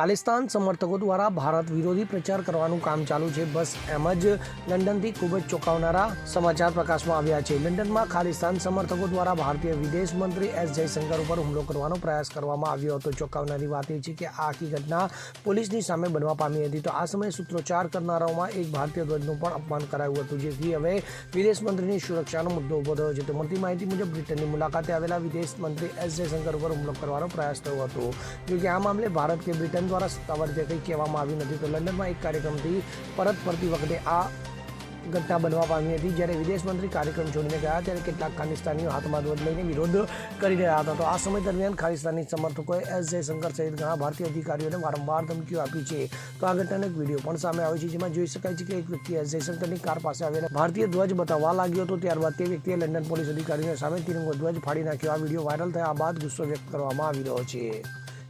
ખાલિસ્તાન સમર્થકો દ્વારા ભારત વિરોધી પ્રચાર કરવાનું કામ ચાલુ છે. બસ એમ જ લંડનથી ખૂબ જ ચોંકાવનારા સમાચાર પ્રકાશમાં આવ્યા છે. લંડનમાં ખાલિસ્તાન સમર્થકો દ્વારા ભારતીય વિદેશ મંત્રી એસ જયશંકર ઉપર હુમલો કરવાનો પ્રયાસ કરવામાં આવ્યો હતો. ચોંકાવનારી વાત એ છે કે આ આખી ઘટના પોલીસની સામે બનવા પામી હતી. તો આ સમયે સૂત્રોચ્ચાર કરનારાઓમાં એક ભારતીય ધ્વજનું પણ અપમાન કરાયું હતું. જેથી હવે વિદેશ મંત્રીની સુરક્ષાનો મુદ્દો ઊભો થયો છે. તો મળતી માહિતી મુજબ બ્રિટનની મુલાકાતે આવેલા વિદેશ મંત્રી એસ જયશંકર ઉપર હુમલો કરવાનો પ્રયાસ થયો હતો. જોકે આ મામલે ભારત કે બ્રિટન દ્વારા સત્તાવાર રીતે કંઈ કહેવામાં આવ્યું નથી, તો લંડનમાં એક કાર્યક્રમથી પરત ફરતી વખતે આ ઘટના બનવા પામી હતી. જ્યારે વિદેશ મંત્રી કાર્યક્રમ છોડીને ગયા ત્યારે કેટલાક ખાલિસ્તાનીઓ હાથમાં ધ્વજ લઈને વિરોધ કરી રહ્યા હતા. તો આ સમય દરમિયાન ખાલિસ્તાની સમર્થકોએ એસ જયશંકર સહિત ઘણા ભારતીય અધિકારીઓને વારંવાર ધમકીઓ આપી છે. તો આ ઘટનાનો એક વીડિયો પણ સામે આવ્યો છે, જેમાં જોઈ શકાય છે કે એક વ્યક્તિ એસ જયશંકરની કાર પાસે આવીને ભારતીય ધ્વજ બતાવવા લાગ્યો હતો. ત્યારબાદ તે વ્યક્તિએ લંડન પોલીસ અધિકારીઓ સામે તિરંગો ધ્વજ ફાડી નાખ્યો. આ વીડિયો વાયરલ થયા બાદ ગુસ્સો વ્યક્ત કરવામાં આવી રહ્યો છે.